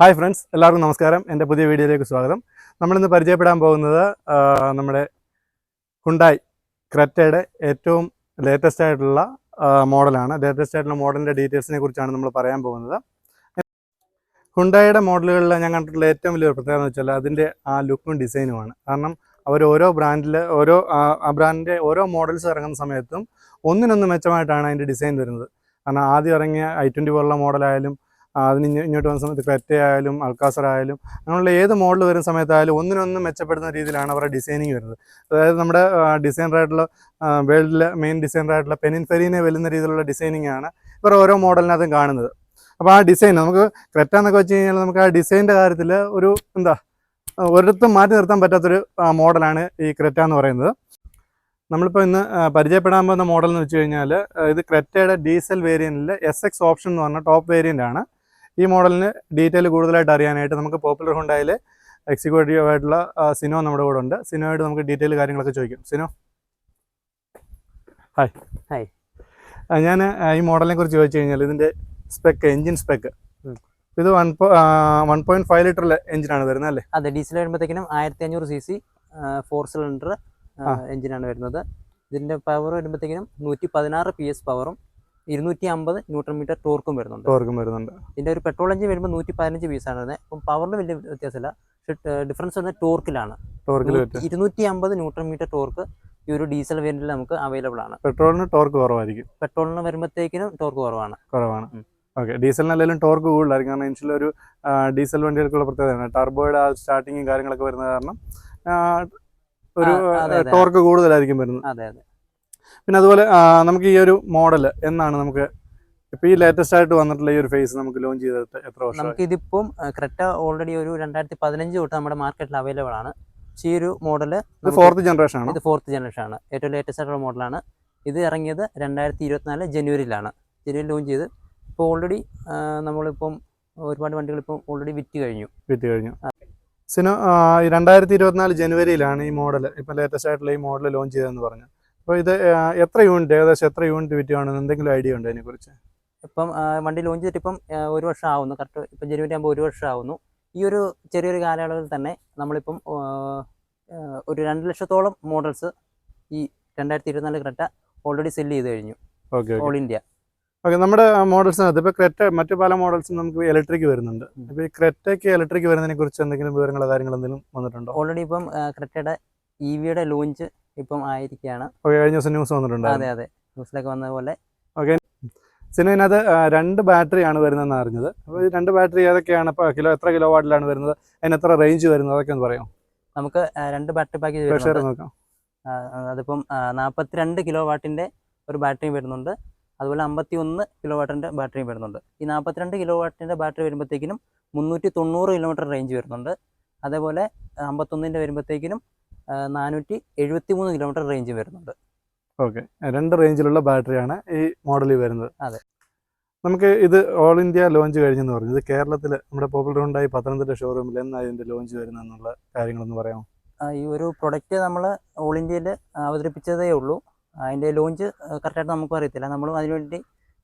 Hi friends എല്ലാവർക്കും നമസ്കാരം. എന്റെ പുതിയ വീഡിയോയിലേക്ക് സ്വാഗതം. നമ്മളിന്ന് പരിചയപ്പെടാൻ പോകുന്നത് നമ്മുടെ ഹുണ്ടായി ക്രെറ്റയുടെ ഏറ്റവും ലേറ്റസ്റ്റ് ആയിട്ടുള്ള മോഡലാണ്. ലേറ്റസ്റ്റ് ആയിട്ടുള്ള മോഡലിന്റെ ഡീറ്റെയിൽസിനെ കുറിച്ചാണ് നമ്മൾ പറയാൻ പോകുന്നത്. ഹുണ്ടായുടെ മോഡലുകളിൽ ഞാൻ കണ്ടിട്ടുള്ള ഏറ്റവും വലിയൊരു പ്രത്യേകത എന്ന് വെച്ചാൽ അതിന്റെ ആ ലുക്കും ഡിസൈനുമാണ് കാരണം അവർ ഓരോ ബ്രാൻഡിൽ ഓരോ ആ- ബ്രാൻഡിന്റെ ഓരോ മോഡൽസ് ഇറങ്ങുന്ന സമയത്തും ഒന്നിനൊന്ന് മെച്ചമായിട്ടാണ് അതിന്റെ ഡിസൈൻ വരുന്നത്. കാരണം ആദ്യം ഇറങ്ങിയ ഐ ട്വന്റി പോലുള്ള മോഡലായാലും അതിന് ഇങ്ങ- ഇങ്ങോട്ട് വന്ന സമയത്ത് ക്രെറ്റ ആയാലും അൾക്കാസർ ആയാലും അങ്ങനെയുള്ള ഏത് മോഡൽ വരുന്ന സമയത്തായാലും ഒന്നിനൊന്ന് മെച്ചപ്പെടുന്ന രീതിയിലാണ് അവരുടെ ഡിസൈനിങ് വരുന്നത്. അതായത് നമ്മുടെ ഡിസൈനറായിട്ടുള്ള വേൾഡിലെ മെയിൻ ഡിസൈനറായിട്ടുള്ള പെനിൻ ഫെരീനെ വെല്ലുന്ന രീതിയിലുള്ള ഡിസൈനിങ് ആണ് ഇവർ ഓരോ മോഡലിനകത്തും കാണുന്നത്. അപ്പോൾ ആ ഡിസൈൻ നമുക്ക് ക്രെറ്റ എന്നൊക്കെ വെച്ച് കഴിഞ്ഞാൽ നമുക്ക് ആ ഡിസൈന്റെ കാര്യത്തിൽ ഒരു എന്താ ഒരിടത്തും മാറ്റി നിർത്താൻ പറ്റാത്തൊരു മോഡലാണ് ഈ ക്രെറ്റ എന്ന് പറയുന്നത്. നമ്മളിപ്പോൾ ഇന്ന് പരിചയപ്പെടാൻ പോകുന്ന മോഡൽ എന്ന് വെച്ച് കഴിഞ്ഞാൽ ഇത് ക്രെറ്റയുടെ ഡീസൽ വേരിയന്റിൽ എസ് എക്സ് ഓപ്ഷൻ എന്ന് പറഞ്ഞ ടോപ്പ് വേരിയന്റ് ആണ്. ഈ മോഡലിന് ഡീറ്റെയിൽ കൂടുതലായിട്ട് അറിയാനായിട്ട് നമുക്ക് പോപ്പുലർ ഹുണ്ടായിൽ എക്സിക്യൂട്ടീവ് ആയിട്ടുള്ള സിനോ നമ്മുടെ കൂടെ ഉണ്ട്. സിനോയായിട്ട് നമുക്ക് ഡീറ്റെയിൽ കാര്യങ്ങളൊക്കെ ചോദിക്കും. സിനോ? Hi hi. ഞാൻ ഈ മോഡലിനെ കുറിച്ച് ചോദിച്ചു കഴിഞ്ഞാൽ ഇതിന്റെ സ്പെക്ക് എഞ്ചിൻ സ്പെക്ക് ഇത് വൺ വൺ പോയിന്റ് ഫൈവ് ലിറ്ററിലെ എഞ്ചിനാണ് വരുന്നത് അല്ലേ? അതെ ഡീസൽ വരുമ്പോഴത്തേക്കും ആയിരത്തി അഞ്ഞൂറ് സി സി ഫോർ സിലിണ്ടർ എഞ്ചിനാണ് വരുന്നത്. ഇതിന്റെ പവർ വരുമ്പോഴത്തേക്കും നൂറ്റി പതിനാറ് പി എസ് പവറും ഇരുന്നൂറ്റി അമ്പത് ന്യൂട്രൺ മീറ്റർ ടോർക്കും വരുന്നുണ്ട്. ടോർക്കും വരുന്നുണ്ട്. ഇതിന്റെ ഒരു പെട്രോൾ എഞ്ചിൻ വരുമ്പോൾ നൂറ്റി പതിനഞ്ച് പീസ് ആണ് വരുന്നത്. അപ്പം പവറിൽ വലിയ വ്യത്യാസമില്ല. പക്ഷേ ഡിഫറൻസ് വരുന്നത് ടോർക്കിലാണ്. ടോർക്കിൽ ഇരുന്നൂറ്റി അമ്പത് ന്യൂട്രൺ മീറ്റർ ടോർക്ക് ഈ ഒരു ഡീസൽ വേരിയന്റിൽ നമുക്ക് അവൈലബിൾ ആണ്. പെട്രോളിന് ടോർക്ക് കുറവായിരിക്കും. പെട്രോളിന് വരുമ്പോഴത്തേക്കിനും ടോർക്ക് കുറവാണ്. കുറവാണ്. ഓക്കെ. ഡീസലിന് അല്ലെങ്കിലും ടോർക്ക് കൂടുതലായിരിക്കും. കാരണം ഇൻഷുള്ള ഒരു ഡീസൽ വണ്ടികൾക്കുള്ള പ്രത്യേകതയാണ്. ടർബോയുടെ ആ സ്റ്റാർട്ടിങ്ങും കാര്യങ്ങളൊക്കെ വരുന്നത് കാരണം ഒരു. ടോർക്ക് കൂടുതലായിരിക്കും വരുന്നത്. അതെ അതെ. പിന്നെ അതുപോലെ നമുക്ക് ഈ ഒരു മോഡൽ എന്നാണ് നമുക്ക് ഇപ്പൊ ഈ ലേറ്റസ്റ്റ് ആയിട്ട് വന്നിട്ടുള്ള ഈ ഒരു ഫേസ് നമുക്ക് ലോഞ്ച് ചെയ്തിട്ട് എത്ര വർഷം നമുക്ക് ഇതിപ്പം ക്രെറ്റ ഓൾറെഡി ഒരു രണ്ടായിരത്തി പതിനഞ്ച് തൊട്ട് നമ്മുടെ മാർക്കറ്റിൽ അവൈലബിൾ ആണ്. ഈ ഒരു മോഡൽ ഇത് ഫോർത്ത് ജനറേഷൻ ആണ്? ഇത് ഫോർത്ത് ജനറേഷൻ ആണ്. ഏറ്റവും ലേറ്റസ്റ്റ് ആയിട്ടുള്ള മോഡലാണ് ഇത് ഇറങ്ങിയത് രണ്ടായിരത്തി ഇരുപത്തിനാല് ജനുവരിയിലാണ്. ജനുവരി ലോഞ്ച് ചെയ്ത് ഇപ്പോൾ ഓൾറെഡി നമ്മളിപ്പം ഒരുപാട് വണ്ടികൾ ഇപ്പം ഓൾറെഡി വിറ്റ് കഴിഞ്ഞു. വിറ്റ് കഴിഞ്ഞു. സിനോ രണ്ടായിരത്തി ഇരുപത്തിനാല് ജനുവരിയിലാണ് ഈ മോഡൽ ഇപ്പം ലേറ്റസ്റ്റ് ആയിട്ടുള്ള ഈ മോഡൽ ലോഞ്ച് ചെയ്തതെന്ന് പറഞ്ഞു. അപ്പോൾ ഇത് എത്ര യൂണിറ്റ് ഏകദേശം എത്ര യൂണിറ്റ് വിറ്റുകയാണ് എന്തെങ്കിലും ഐഡിയ ഉണ്ട് അതിനെക്കുറിച്ച്? ഇപ്പം വണ്ടി ലോഞ്ച് ചെയ്തിട്ട് ഇപ്പം ഒരു വർഷം ആവുന്നു. കറക്റ്റ് ഇപ്പം ജനുവരി ആകുമ്പോൾ ഒരു വർഷം ആവുന്നു. ഈ ഒരു ചെറിയൊരു കാലയളവിൽ തന്നെ നമ്മളിപ്പം ഒരു രണ്ട് ലക്ഷത്തോളം മോഡൽസ് ഈ രണ്ടായിരത്തി ഇരുപത്തിനാല് ക്രെറ്റ ഓൾറെഡി സെല്ല് ചെയ്ത് കഴിഞ്ഞു. ഓക്കെ ഓൾ ഇന്ത്യ ഓക്കെ നമ്മുടെ മോഡൽസിനകത്ത് ഇപ്പോൾ ക്രെറ്റ മറ്റു പല മോഡൽസും നമുക്ക് ഇലക്ട്രിക് വരുന്നുണ്ട്. ഇപ്പോൾ ഈ ക്രെറ്റയ്ക്ക് ഇലക്ട്രിക് വരുന്നതിനെ കുറിച്ച് എന്തെങ്കിലും വിവരങ്ങളോ കാര്യങ്ങളോ എന്തെങ്കിലും വന്നിട്ടുണ്ടോ? ഓൾറെഡി ഇപ്പം ക്രെറ്റയുടെ ഇ വിയുടെ ലോഞ്ച് ഇപ്പം ആയിരിക്കുകയാണ് ഓക്കെ കഴിഞ്ഞ ദിവസം ന്യൂസ് വന്നിട്ടുണ്ട് അതെ അതെ. ന്യൂസിലൊക്കെ വന്ന പോലെ സിനിമ ഇതിനകത്ത് രണ്ട് ബാറ്ററി ആണ് വരുന്നതെന്ന് അറിഞ്ഞത്. അപ്പോൾ ഈ രണ്ട് ബാറ്ററി ഏതൊക്കെയാണ്? ഇപ്പോൾ കിലോ എത്ര കിലോ വാട്ടിലാണ് വരുന്നത്? അതിന് എത്ര റേഞ്ച് വരുന്നത്? അതൊക്കെ ഒന്ന് പറയാം നമുക്ക് ആ, രണ്ട് ബാറ്ററി പാക്കേജ് പ്രേക്ഷകരെ നോക്കാം. അതിപ്പം നാൽപ്പത്തിരണ്ട് കിലോ വാട്ടിന്റെ ഒരു ബാറ്ററി വരുന്നുണ്ട്. അതുപോലെ അമ്പത്തി ഒന്ന് കിലോ വാട്ടിന്റെ ബാറ്ററിയും വരുന്നുണ്ട്. ഈ നാൽപ്പത്തിരണ്ട് കിലോ വാട്ടിന്റെ ബാറ്ററി വരുമ്പോഴത്തേക്കിനും മുന്നൂറ്റി തൊണ്ണൂറ് കിലോമീറ്റർ റേഞ്ച് വരുന്നുണ്ട്. അതേപോലെ അമ്പത്തൊന്നിന്റെ വരുമ്പോഴത്തേക്കിനും നാനൂറ്റി എഴുപത്തി മൂന്ന് കിലോമീറ്റർ റേഞ്ച് വരുന്നുണ്ട്. ഓക്കെ രണ്ട് റേഞ്ചിലുള്ള ബാറ്ററിയാണ് ഈ മോഡലിൽ വരുന്നത്. അതെ. നമുക്ക് ഇത് ഓൾ ഇന്ത്യ ലോഞ്ച് കഴിഞ്ഞെന്ന് പറഞ്ഞു. ഇത് കേരളത്തിൽ നമ്മുടെ പോപ്പുലർ ഉണ്ടായി പത്തനംതിട്ട ഷോറൂമിൽ എന്നാണ് ഇതിന്റെ ലോഞ്ച് വരുന്നതെന്നുള്ള കാര്യങ്ങളൊന്ന് പറയാമോ? ഈ ഒരു പ്രൊഡക്റ്റ് നമ്മൾ ഓൾ ഇന്ത്യയിൽ അവതരിപ്പിച്ചതേ ഉള്ളൂ. അതിന്റെ ലോഞ്ച് കറക്റ്റായിട്ട് നമുക്കും അറിയത്തില്ല. നമ്മൾ അതിനുവേണ്ടി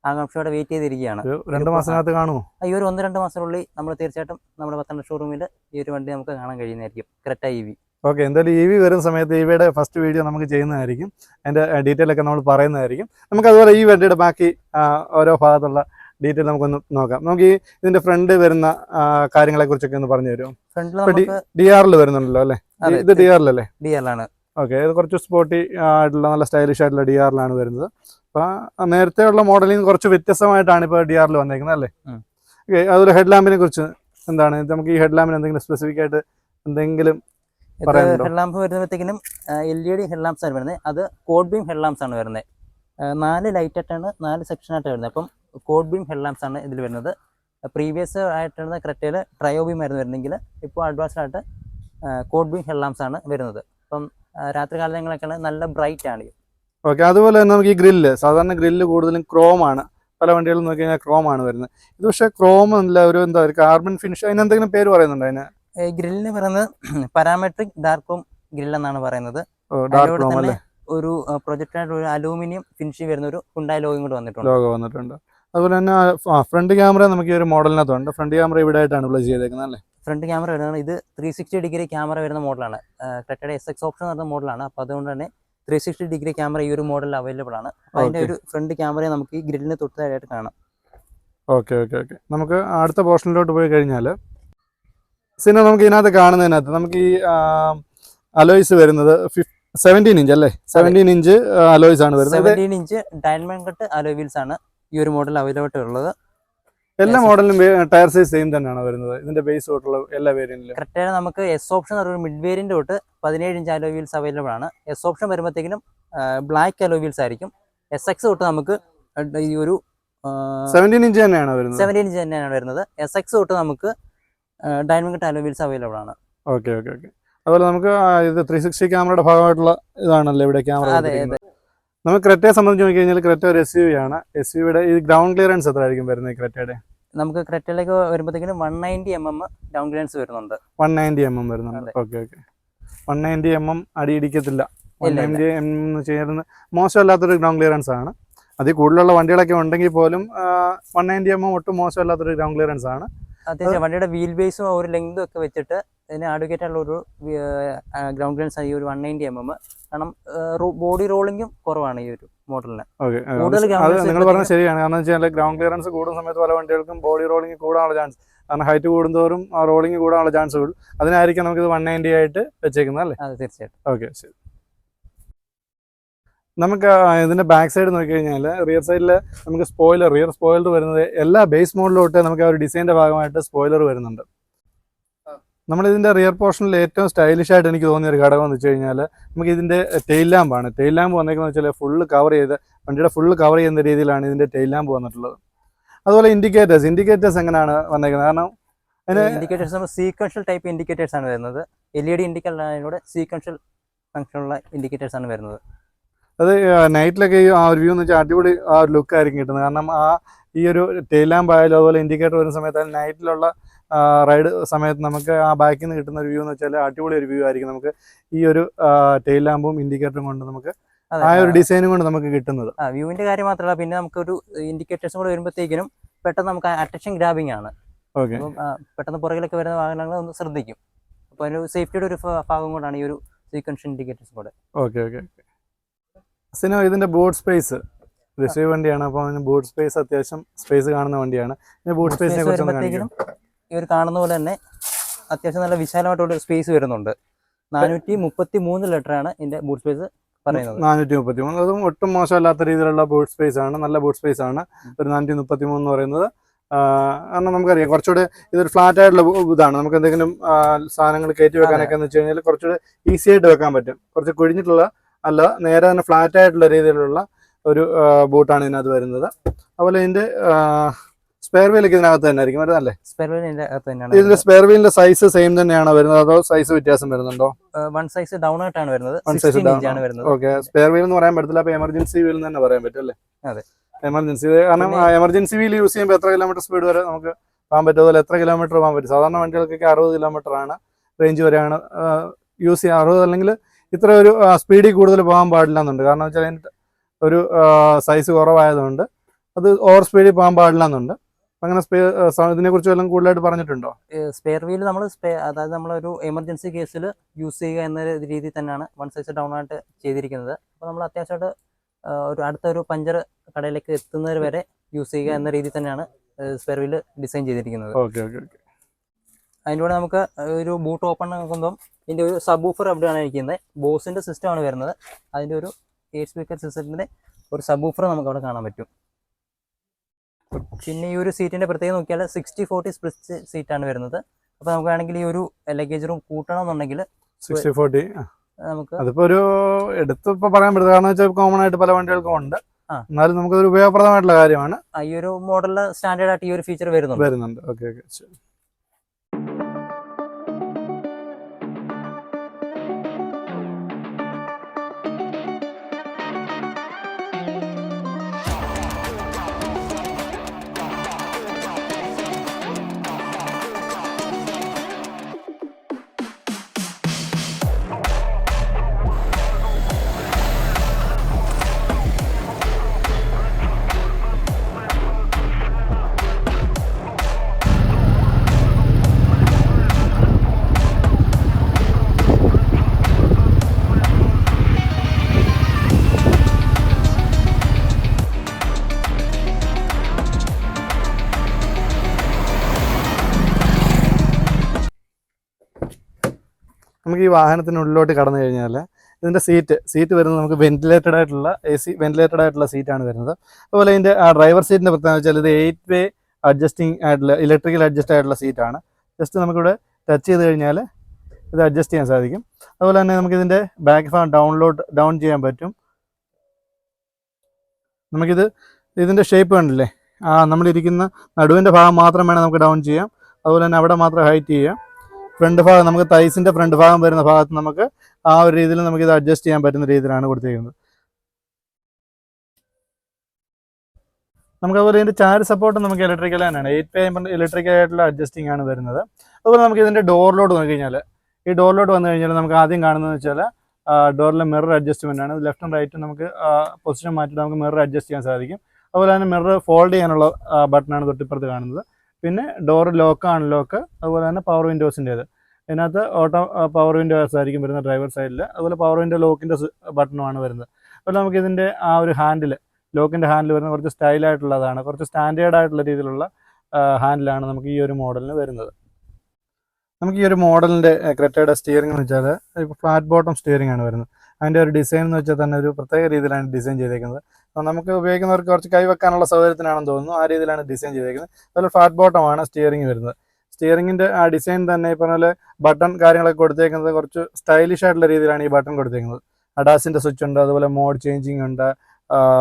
ആകാംക്ഷയോടെ വെയിറ്റ് ചെയ്തിരിക്കുകയാണ്. രണ്ട് മാസത്തിനകത്ത് കാണുമോ? ഈ ഒരു ഒന്ന് രണ്ട് മാസത്തിനുള്ളിൽ നമ്മൾ തീർച്ചയായിട്ടും നമ്മുടെ പത്തനംതിട്ട ഷോറൂമിൽ ഈ ഒരു വണ്ടി നമുക്ക് കാണാൻ കഴിയുന്നതായിരിക്കും. ക്രെറ്റ ഇ വി ഓക്കെ എന്തായാലും ഇ വി വരുന്ന സമയത്ത് ഇ വിയുടെ ഫസ്റ്റ് വീഡിയോ നമുക്ക് ചെയ്യുന്നതായിരിക്കും. അതിന്റെ ഡീറ്റെയിൽ ഒക്കെ നമ്മൾ പറയുന്നതായിരിക്കും. നമുക്ക് അതുപോലെ ഈ വണ്ടിയുടെ ബാക്കി ഓരോ ഭാഗത്തുള്ള ഡീറ്റെയിൽ നമുക്കൊന്ന് നോക്കാം. നമുക്ക് ഈ ഇതിന്റെ ഫ്രണ്ട് വരുന്ന കാര്യങ്ങളെ കുറിച്ചൊക്കെ ഒന്ന് പറഞ്ഞു തരുമോ? ഡി- ആറിൽ വരുന്നുണ്ടല്ലോ അല്ലേ? ഇത് ഡി അല്ലേ? ഡി ആണ് ഓക്കെ ഇത് കുറച്ച് സ്പോർട്ടി ആയിട്ടുള്ള നല്ല സ്റ്റൈലിഷ് ആയിട്ടുള്ള ഡി ആറിലാണ് വരുന്നത്. അപ്പം നേരത്തെ ഉള്ള മോഡലിൽ നിന്ന് കുറച്ച് വ്യത്യസ്തമായിട്ടാണ് ഇപ്പോൾ ഡി ആറിൽ വന്നേക്കുന്നത് അല്ലേ. ഓക്കെ അതുപോലെ ഹെഡ് ലാമ്പിനെ കുറിച്ച് എന്താണ്? നമുക്ക് ഈ ഹെഡ് ലാമ്പിന് എന്തെങ്കിലും സ്പെസിഫിക് ആയിട്ട് എന്തെങ്കിലും ഇത് പറയാനുണ്ടോ? ഹെഡ് ലാമ്പ് വരുമ്പോഴത്തേക്കിനും എൽ ഇ ഡി ഹെഡ്ലാംസ് ആണ് വരുന്നത്. അത് കോഡ് ബീം ഹെഡ്ലാംസ് ആണ് വരുന്നത്. നാല് ലൈറ്റ് ആയിട്ടാണ് നാല് സെക്ഷൻ ആയിട്ട് വരുന്നത്. അപ്പം കോഡ് ബീം ഹെഡ്ലാംസ് ആണ് ഇതിൽ വരുന്നത്. പ്രീവിയസ് ആയിട്ടുള്ള ക്രെറ്റയിൽ ട്രയോ ബീം ആയിരുന്നു വരുന്നെങ്കിൽ ഇപ്പോൾ അഡ്വാൻസ്ഡ് ആയിട്ട് കോഡ് ബീം ഹെഡ്ലാംസ് ആണ് വരുന്നത്. അപ്പം രാത്രി കാലങ്ങളൊക്കെയാണ് നല്ല ബ്രൈറ്റ് ആണ് ഓക്കെ അതുപോലെ തന്നെ നമുക്ക് ഈ ഗ്രില്ല് സാധാരണ ഗ്രില്ല് കൂടുതലും ക്രോം ആണ്. പല വണ്ടികളും നോക്കി കഴിഞ്ഞാൽ ക്രോം ആണ് വരുന്നത്. ഇത് പക്ഷേ ക്രോം അല്ല ഒരു എന്താ ഒരു കാർബൺ ഫിനിഷ് അതിന് എന്തെങ്കിലും പേര് പറയുന്നുണ്ടോ അതിന്? ഗ്രില്ലിന് പറയുന്നത് പാരാമെട്രിക് ഡാർക്ക് റൂം ഗ്രിൽ എന്നാണ് പറയുന്നത്. ക്രോം തന്നെ ഒരു പ്രൊജക്റ്റായിട്ട് ഒരു അലൂമിനിയം ഫിനിഷിംഗ് വരുന്ന ഒരു ഹുണ്ടായി ലോഗും കൂടെ വന്നിട്ടുണ്ട്. ലോഗോ വന്നിട്ടുണ്ട്. അതുപോലെ തന്നെ ഫ്രണ്ട് ക്യാമറ നമുക്ക് ഈ ഒരു മോഡലിനകത്തുണ്ട്. ഫ്രണ്ട് ക്യാമറ ഇവിടെ ആയിട്ടാണ് പ്ലേസ് ചെയ്തേക്കുന്നത് അല്ലേ? ഫ്രണ്ട് ക്യാമറ വരുന്നത് ഇത് ത്രീ സിക്സ്റ്റി ഡിഗ്രി ക്യാമറ വരുന്ന മോഡലാണ്. ക്രെറ്റയുടെ എസ് എക്സ് ഓപ്ഷൻ വരുന്ന മോഡലാണ്. അപ്പോൾ അതുകൊണ്ട് തന്നെ ത്രീ സിക്സ്റ്റി ഡിഗ്രി ക്യാമറ ഈ ഒരു മോഡലിൽ അവൈലബിൾ ആണ്. അതിന്റെ ഒരു ഫ്രണ്ട് ക്യാമറ നമുക്ക് ഈ ഗ്രില്ലിന് തൊട്ടതായിട്ട് കാണാം. ഓക്കെ ഓക്കെ ഓക്കെ നമുക്ക് അടുത്ത പോർഷനിലോട്ട് പോയി കഴിഞ്ഞാൽ സിനിമ നമുക്ക് ഇതിനകത്ത് കാണുന്നതിനകത്ത് നമുക്ക് ഈ അലോയ്സ് വരുന്നത് സെവന്റീൻ ഇഞ്ച് അല്ലേ? സെവന്റീൻ ഇഞ്ച് അലോയ്സ് ആണ് വരുന്നത്. Seventeen inch diamond cut alloy wheels ആണ് ഈ ഒരു മോഡൽ അവൈലബിൾ ഉള്ളത്. എല്ലാ മോഡലും മോഡലിലും ടയർ സൈസ് സെയിം തന്നെയാണ് വരുന്നത്. ഇതിന്റെ ബേസ് തൊട്ടുള്ള എല്ലാ വേരിയന്റിലും കറക്റ്റ് നമുക്ക് എസ് ഓപ്ഷൻ മിഡ് വേരിയന്റ് തൊട്ട് പതിനേഴ് ഇഞ്ച് അലോ വീൽസ് അവൈലബിൾ ആണ്. എസ് ഓപ്ഷൻ വരുമ്പോഴത്തേക്കിനും ബ്ലാക്ക് അലോ വീൽസ് ആയിരിക്കും. എസ് എക്സ് തൊട്ട് നമുക്ക് ഈ ഒരു സെവന്റീൻ ഇഞ്ച് തന്നെയാണ് വരുന്നത്. സെവന്റീൻ ഇഞ്ച് തന്നെയാണ് വരുന്നത്. എസ് എക്സ് തൊട്ട് നമുക്ക് ഡയമണ്ട് ടാലോ വീൽസ് അവൈലബിൾ ആണ്. Okay okay okay. അതുപോലെ നമുക്ക് ഇത് ത്രീ സിക്സ്റ്റി ക്യാമറയുടെ ഭാഗമായിട്ടുള്ള ഇതാണല്ലോ ഇവിടെ ക്യാമറ അതെ അതെ. നമുക്ക് ക്രെറ്റയെ സംബന്ധിച്ച് നോക്കി കഴിഞ്ഞാൽ ക്രെറ്റ ഒരു എസ് യു ആണ്. എസ് യുടെ ഈ ഗ്രൗണ്ട് ക്ലിയറൻസ് എത്ര ആയിരിക്കും വരുന്നത് ക്രെറ്റയുടെ? നമുക്ക് ക്രെറ്റയിലേക്ക് വരുമ്പോഴത്തേക്കും one ninety M M down clearance വരുന്നുണ്ട്. വൺ നയന്റി എം എം വരുന്നുണ്ട്. Okay okay. One ninety M M അടി ഇടിക്കത്തില്ല. വൺ. നയന്റി എം എന്ന് ചേർന്ന് മോശമല്ലാത്തൊരു ഗ്രൗണ്ട് ക്ലിയറൻസ് ആണ്. അതിൽ കൂടുതലുള്ള വണ്ടികളൊക്കെ ഉണ്ടെങ്കിൽ പോലും വൺ നയന്റി എം എം ഒട്ടും മോശമല്ലാത്തൊരു ഗ്രൗണ്ട് ക്ലിയറൻസ് ആണ്. അത്യാവശ്യം വണ്ടിയുടെ വീൽ ബേസും ഒരു ലെങ്തും ഒക്കെ വെച്ചിട്ട് ഇതിന് അഡ്വക്കേറ്റ് ആയിട്ടുള്ള ഒരു ഗ്രൗണ്ട് ഗ്ലേൻസ് ഈ ഒരു വൺ നയന്റി എം എം കാരണം ബോഡി റോളിങ്ങും കുറവാണ് ഈ ഒരു മോഡലിന് നിങ്ങൾ പറഞ്ഞത് ശരിയാണ്. കാരണം വെച്ചാൽ ഗ്രൗണ്ട് ക്ലിയറൻസ് കൂടുന്ന സമയത്ത് പല വണ്ടികൾക്കും ബോഡി റോളിംഗ് കൂടാനുള്ള ചാൻസ് കാരണം ഹൈറ്റ് കൂടുന്തോറും ആ റോളിംഗ് കൂടാനുള്ള ചാൻസ് കൂടും അതിനായിരിക്കും നമുക്ക് ഇത് വൺ നയന്റി ആയിട്ട് വെച്ചേക്കുന്നത് അല്ലേ? അതെ തീർച്ചയായിട്ടും. ഓക്കെ ശരി. നമുക്ക് ഇതിന്റെ ബാക്ക് സൈഡ് നോക്കി കഴിഞ്ഞാൽ റിയർ സൈഡിൽ നമുക്ക് സ്പോയിലർ റിയർ സ്പോയിലർ വരുന്നത് എല്ലാ ബേസ് മോഡലിലോട്ട് നമുക്ക് ആ ഒരു ഡിസൈന്റെ ഭാഗമായിട്ട് സ്പോയിലർ വരുന്നുണ്ട്. നമ്മൾ ഇതിന്റെ റിയർ പോർഷനിൽ ഏറ്റവും സ്റ്റൈലിഷ് ആയിട്ട് എനിക്ക് തോന്നിയ ഒരു ഘടകം എന്ന് വെച്ച് കഴിഞ്ഞാൽ നമുക്ക് ഇതിന്റെ ടെയിൽ ലാമ്പാണ് ടെയിൽ ലാമ്പ് വന്നേക്കുന്നത് വെച്ചാൽ ഫുള്ള് കവർ ചെയ്ത് വണ്ടിയുടെ ഫുള്ള് കവർ ചെയ്യുന്ന രീതിയിലാണ് ഇതിന്റെ ടെയിൽ ലാമ്പ് വന്നിട്ടുള്ളത്. അതുപോലെ ഇൻഡിക്കേറ്റേഴ്സ് ഇൻഡിക്കേറ്റേഴ്സ് എങ്ങനെയാണ് വന്നേക്കുന്നത്? കാരണം അതിന് ഇൻഡിക്കേറ്റേഴ്സ് നമ്മൾ സീക്വൻഷ്യൽ ടൈപ്പ് ഇൻഡിക്കേറ്റേഴ്സ് ആണ് വരുന്നത്. L E D indicator sequential ഫംഗ്ഷനുള്ള indicators ആണ് വരുന്നത്. അത് നൈറ്റിലൊക്കെ ഈ ആ ഒരു വ്യൂ എന്ന് വെച്ചാൽ അടിപൊളി ആ ഒരു ലുക്ക് ആയിരിക്കും കിട്ടുന്നത്. കാരണം ആ ഈ ഒരു ടെയിൽ ലാമ്പ് ആയാലും അതുപോലെ ഇൻഡിക്കേറ്റർ വരുന്ന സമയത്ത് നൈറ്റിലുള്ള റൈഡ് സമയത്ത് നമുക്ക് ആ ബാക്കിൽ നിന്ന് കിട്ടുന്ന ഒരു വ്യൂ എന്ന് വെച്ചാൽ അടിപൊളി ഒരു വ്യൂ ആയിരിക്കും നമുക്ക് ഈ ഒരു ടെയിൽ ലാമ്പും ഇൻഡിക്കേറ്ററും കൊണ്ട് നമുക്ക് ആ ഒരു ഡിസൈനും കൊണ്ട് നമുക്ക് കിട്ടുന്നത്. ആ വ്യൂവിന്റെ കാര്യം മാത്രമല്ല പിന്നെ നമുക്ക് ഒരു ഇൻഡിക്കേറ്റേഴ്സും കൂടെ വരുമ്പോഴത്തേക്കിനും പെട്ടെന്ന് നമുക്ക് അറ്റൻഷൻ ഗ്രാബിംഗ് ആണ്. ഓക്കെ പെട്ടെന്ന് പുറകിലൊക്കെ വരുന്ന വാഹനങ്ങൾ ഒന്ന് ശ്രദ്ധിക്കും. അപ്പോൾ അതിന് സേഫ്റ്റിയുടെ ഒരു ഭാഗം കൊണ്ടാണ് ഈ ഒരു സീക്വൻഷ്യൽ ഇൻഡിക്കേറ്റേഴ്സ് കൂടെ. ഓക്കെ ഓക്കെ സിനോ ഇതിന്റെ ബോട്ട് സ്പേസ് റിസീവ് വണ്ടിയാണ്. അപ്പോൾ അതിന് ബോട്ട് സ്പേസ് അത്യാവശ്യം സ്പേസ് കാണുന്ന വണ്ടിയാണ്. ഇതിന്റെ ബോട്ട് സ്പേസിനെ കുറിച്ച് ഒരു കാണുന്ന പോലെ തന്നെ അത്യാവശ്യം നല്ല വിശാലമായിട്ടുള്ള സ്പേസ് വരുന്നുണ്ട്. നാനൂറ്റി മുപ്പത്തി മൂന്ന് ലിറ്റർ ആണ് ഇതിന്റെ ബൂട്ട് സ്പേസ് പറയുന്നത്. നാനൂറ്റി മുപ്പത്തി മൂന്ന് അതും ഒട്ടും മോശമല്ലാത്ത രീതിയിലുള്ള ബോർഡ് സ്പേസ് ആണ്. നല്ല ബോർഡ് സ്പേസ് ആണ്. ഒരു നാനൂറ്റി മുപ്പത്തി മൂന്ന് എന്ന് പറയുന്നത്. കാരണം നമുക്കറിയാം കുറച്ചുകൂടെ ഇതൊരു ഫ്ലാറ്റ് ആയിട്ടുള്ള ഇതാണ്. നമുക്ക് എന്തെങ്കിലും സാധനങ്ങൾ കയറ്റി വെക്കാനൊക്കെ എന്ന് വെച്ച് കഴിഞ്ഞാൽ കുറച്ചുകൂടെ ഈസി ആയിട്ട് വെക്കാൻ പറ്റും. കുറച്ച് കുഴിഞ്ഞിട്ടുള്ള അല്ല നേരെ തന്നെ ഫ്ലാറ്റ് ആയിട്ടുള്ള രീതിയിലുള്ള ഒരു ബൂട്ടാണ് ഇതിനകത്ത് വരുന്നത്. അതുപോലെ ഇതിന്റെ സ്പെയർ വീലൊക്കെ ഇതിനകത്ത് തന്നെ ആയിരിക്കും വരുന്നത് സ്പെയർ വീൽ തന്നെയാണ് ഇതിന്റെ സ്പെയർ വീലിന്റെ സൈസ് സെയിം തന്നെയാണ് വരുന്നത് അതോ സൈസ് വ്യത്യാസം വരുന്നുണ്ടോ? വൺ സൈസ് ഡൗൺ ആയിട്ടാണ് വരുന്നത്. One size 16 down. വരുന്നത്. ഓക്കെ സ്പെയർ വീൽ എന്ന് പറയാൻ പറ്റത്തില്ല അപ്പൊ എമർജൻസി വീൽ തന്നെ പറയാൻ പറ്റും അല്ലേ? അതെ. എമർജൻസി കാരണം എമർജൻസി വീൽ യൂസ് ചെയ്യുമ്പോൾ എത്ര കിലോമീറ്റർ സ്പീഡ് വരെ നമുക്ക് പോകാൻ പറ്റും? അതുപോലെ എത്ര കിലോമീറ്റർ പോകാൻ പറ്റും? സാധാരണ വണ്ടികൾക്കൊക്കെ അറുപത് കിലോമീറ്റർ ആണ് റേഞ്ച് വരെയാണ് യൂസ് ചെയ്യുക അറുപത് അല്ലെങ്കിൽ ഇത്ര ഒരു സ്പീഡിൽ കൂടുതൽ പോകാൻ പാടില്ല എന്നുണ്ട്. കാരണം വെച്ചാൽ അതിന്റെ ഒരു സൈസ് കുറവായതുകൊണ്ട് അത് ഓവർ സ്പീഡിൽ പോകാൻ പാടില്ല എന്നുണ്ട്. അങ്ങനെ ഇതിനെ കുറിച്ച് വല്ലതും കൂടുതലായിട്ട് പറഞ്ഞിട്ടുണ്ടോ? സ്പെയർ വീൽ നമ്മൾ അതായത് നമ്മളൊരു എമർജൻസി കേസിൽ യൂസ് ചെയ്യുക എന്ന രീതിയിൽ തന്നെയാണ് വൺ സൈസ് ഡൗൺ ആയിട്ട് ചെയ്തിരിക്കുന്നത്. അപ്പോൾ നമ്മൾ അത്യാവശ്യമായിട്ട് ഒരു അടുത്ത ഒരു പഞ്ചർ കടയിലേക്ക് എത്തുന്നത് വരെ യൂസ് ചെയ്യുക എന്ന രീതിയിൽ തന്നെയാണ് സ്പെയർ വീൽ ഡിസൈൻ ചെയ്തിരിക്കുന്നത്. Okay okay okay. അതിന്റെ കൂടെ നമുക്ക് ഒരു ബൂട്ട് ഓപ്പൺ ആക്കുമ്പം ഇതിന്റെ ഒരു സബ് ഊഫർ അവിടെയാണ് ഇരിക്കുന്നത്. ബോസിന്റെ സിസ്റ്റമാണ് വരുന്നത്. അതിന്റെ ഒരു എയ്റ്റ് സ്പീക്കർ സിസ്റ്റത്തിന്റെ ഒരു സബ് ഊഫർ നമുക്ക് അവിടെ കാണാൻ പറ്റും. പിന്നെ ഈ ഒരു സീറ്റിന്റെ പ്രത്യേകത നോക്കിയാൽ സിക്സ്റ്റി ഫോർട്ടി സ്പ്ലിറ്റ് സീറ്റാണ് വരുന്നത്. അപ്പോൾ നമുക്ക് വേണമെങ്കിൽ ഈ ഒരു ലഗേജ് റൂം കൂട്ടണമെന്നുണ്ടെങ്കിൽ സിക്സ്റ്റി ഫോർട്ടി നമുക്ക് അതിപ്പോ ഒരു എടുത്ത് ഇപ്പൊ പറയാൻ പറ്റില്ല. കാരണം വെച്ചാൽ കോമൺ ആയിട്ട് പല വണ്ടികൾക്കും ഉണ്ട്. എന്നാലും നമുക്കൊരു ഉപയോഗപ്രദമായിട്ടുള്ള കാര്യമാണ്. ഈ ഒരു മോഡലിൽ സ്റ്റാൻഡേർഡ് ആയിട്ട് ഈ ഒരു ഫീച്ചർ വരുന്നുണ്ട്. വരുന്നുണ്ട്. ഓക്കെ ഓക്കെ നമുക്ക് ഈ വാഹനത്തിനുള്ളിലോട്ട് കടന്നു കഴിഞ്ഞാൽ ഇതിന്റെ സീറ്റ് സീറ്റ് വരുന്നത് നമുക്ക് വെന്റിലേറ്റഡ് ആയിട്ടുള്ള എ സി വെന്റിലേറ്റഡ് ആയിട്ടുള്ള സീറ്റാണ് വരുന്നത്. അതുപോലെ ഇതിന്റെ ആ ഡ്രൈവർ സീറ്റിന്റെ പ്രത്യേകത വെച്ചാൽ ഇത് എയ്റ്റ് വേ അഡ്ജസ്റ്റിംഗ് ആയിട്ടുള്ള ഇലക്ട്രിക്കൽ അഡ്ജസ്റ്റ് ആയിട്ടുള്ള സീറ്റാണ് ജസ്റ്റ് നമുക്കിവിടെ ടച്ച് ചെയ്ത് കഴിഞ്ഞാൽ ഇത് അഡ്ജസ്റ്റ് ചെയ്യാൻ സാധിക്കും. അതുപോലെ തന്നെ നമുക്കിതിന്റെ ബാക്ക് ഫാൻ ഡൗൺലോഡ് ഡൗൺ ചെയ്യാൻ പറ്റും. നമുക്കിത് ഇതിന്റെ ഷേപ്പ് കണ്ടില്ലേ? ആ നമ്മളിരിക്കുന്ന നടുവിന്റെ ഭാഗം മാത്രം വേണം നമുക്ക് ഡൗൺ ചെയ്യാം. അതുപോലെ തന്നെ അവിടെ മാത്രം ഹൈറ്റ് ചെയ്യാം. ഫ്രണ്ട് ഭാഗം നമുക്ക് തൈസിന്റെ ഫ്രണ്ട് ഭാഗം വരുന്ന ഭാഗത്ത് നമുക്ക് ആ ഒരു രീതിയിൽ നമുക്ക് ഇത് അഡ്ജസ്റ്റ് ചെയ്യാൻ പറ്റുന്ന രീതിയിലാണ് കൊടുത്തിരിക്കുന്നത്. നമുക്ക് അതുപോലെ ഇതിന്റെ ചാര് സപ്പോർട്ട് നമുക്ക് ഇലക്ട്രിക്കൽ തന്നെയാണ് എയ്റ്റ് പേ ഇലക്ട്രിക്കൽ ആയിട്ടുള്ള അഡ്ജസ്റ്റിംഗ് ആണ് വരുന്നത്. അതുപോലെ നമുക്ക് ഇതിന്റെ ഡോറിലോട്ട് നോക്കി കഴിഞ്ഞാൽ ഈ ഡോറിലോട്ട് വന്നു കഴിഞ്ഞാൽ നമുക്ക് ആദ്യം കാണുന്നത് വെച്ചാൽ ഡോറിലെ മിറർ അഡ്ജസ്റ്റ്മെന്റ് ആണ്. ലെഫ്റ്റും റൈറ്റും നമുക്ക് പൊസിഷൻ മാറ്റിയിട്ട് നമുക്ക് മിറർ അഡ്ജസ്റ്റ് ചെയ്യാൻ സാധിക്കും. അതുപോലെ തന്നെ മിറർ ഫോൾഡ് ചെയ്യാനുള്ള ബട്ടണാണ് തൊട്ടിപ്പുറത്ത് കാണുന്നത്. പിന്നെ ഡോർ ലോക്ക് അൺലോക്ക് അതുപോലെ തന്നെ പവർ വിൻഡോസിന്റേത് ഇതിനകത്ത് ഓട്ടോ പവർ വിൻഡോസ് ആയിരിക്കും വരുന്നത് ഡ്രൈവർ സൈഡിൽ അതുപോലെ പവർ വിൻഡോ ലോക്കിന്റെ ബട്ടണുമാണ് വരുന്നത്. അതുപോലെ നമുക്ക് ഇതിന്റെ ആ ഒരു ഹാൻഡിൽ ലോക്കിന്റെ ഹാൻഡിൽ വരുന്ന കുറച്ച് സ്റ്റൈലായിട്ടുള്ളതാണ് കുറച്ച് സ്റ്റാൻഡേർഡ് ആയിട്ടുള്ള രീതിയിലുള്ള ഹാൻഡിലാണ് നമുക്ക് ഈ ഒരു മോഡലിന് വരുന്നത്. നമുക്ക് ഈ ഒരു മോഡലിന്റെ ക്രെറ്റയുടെ സ്റ്റിയറിംഗ് എന്ന് വെച്ചാൽ ഇപ്പോൾ ഫ്ലാറ്റ് ബോട്ടം സ്റ്റിയറിംഗ് ആണ് വരുന്നത്. അതിന്റെ ഒരു ഡിസൈൻ എന്ന് വെച്ചാൽ തന്നെ ഒരു പ്രത്യേക രീതിയിലാണ് ഡിസൈൻ ചെയ്തേക്കുന്നത്. നമുക്ക് ഉപയോഗിക്കുന്നവർക്ക് കുറച്ച് കൈവെക്കാനുള്ള സൗകര്യത്തിനാണെന്ന് തോന്നുന്നു. ആ രീതിയിലാണ് ഡിസൈൻ ചെയ്തേക്കുന്നത്. അതുപോലെ ഫ്ലാറ്റ് ബോട്ടമാണ് സ്റ്റിയറിംഗ് വരുന്നത്. സ്റ്റിയറിംഗിന്റെ ആ ഡിസൈൻ തന്നെ ഈ പറഞ്ഞ പോലെ ബട്ടൺ കാര്യങ്ങളൊക്കെ കൊടുത്തേക്കുന്നത് കുറച്ച് സ്റ്റൈലിഷ് ആയിട്ടുള്ള രീതിയിലാണ് ഈ ബട്ടൺ കൊടുത്തേക്കുന്നത്. അഡാസിന്റെ സ്വിച്ച് ഉണ്ട് അതുപോലെ മോഡ് ചേഞ്ചിങ് ഉണ്ട്